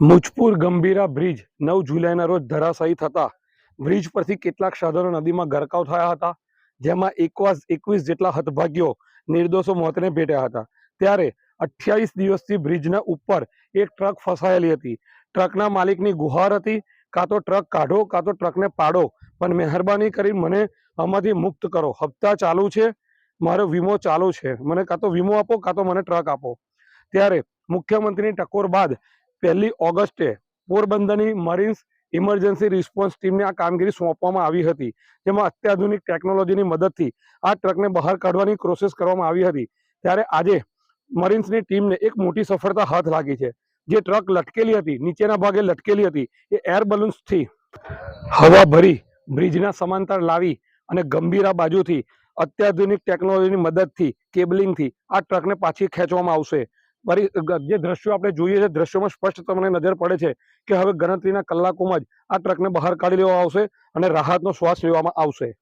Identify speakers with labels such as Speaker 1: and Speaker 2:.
Speaker 1: Mujpur Gambhira bridge નવ જુલાઈના રોજ ધરાશાયી થતા. બ્રિજ પરથી કેટલાક સાધનો નદીમાં ગરકાવ થયા હતા, જેમાં એકવાસ એકવીસ જેટલા હતભાગ્યો નિર્દોષો મોતને ભેટ્યા હતા. ત્યારે અઠ્યાવીસ દિવસથી બ્રિજના ઉપર એક ટ્રક ફસાયેલી હતી. ટ્રકના માલિકની ગુહાર હતી, કાં તો ટ્રક કાઢો, કાં તો ટ્રકને પાડો, પણ મહેરબાની કરી મને આમાંથી મુક્ત કરો. હપ્તા ચાલુ છે, મારો વીમો ચાલુ છે. મને કાં તો વીમો આપો, કાં તો મને ટ્રક આપો. ત્યારે મુખ્યમંત્રીની ટકોર બાદ પહેલી ઓગસ્ટે પોરબંદરની મરીન્સ ઇમરજન્સી રિસ્પોન્સ ટીમને આ કામગીરી સોંપવામાં આવી હતી, જેમાં અત્યાધુનિક ટેકનોલોજીની મદદથી આ ટ્રકને બહાર કાઢવાની પ્રોસેસ કરવામાં આવી હતી. ત્યારે આજે મરીન્સની ટીમને એક મોટી સફળતા હાથ લાગી છે. જે ટ્રક લટકેલી હતી, નીચેના ભાગે લટકેલી હતી, એ એર બલૂન્સથી હવા ભરી બ્રિજના સમાંતર લાવી અને ગંભીરા બાજુથી અત્યાધુનિક ટેકનોલોજીની મદદથી કેબલિંગથી આ ટ્રકને પાછી ખેંચવામાં આવશે. ગ- જે દ્રશ્યો આપણે જોઈએ છે, દ્રશ્યોમાં સ્પષ્ટ તમને નજર પડે છે કે હવે ગણતરીના કલાકોમાં જ આ ટ્રકને બહાર કાઢી લેવામાં આવશે અને રાહતનો શ્વાસ લેવામાં આવશે.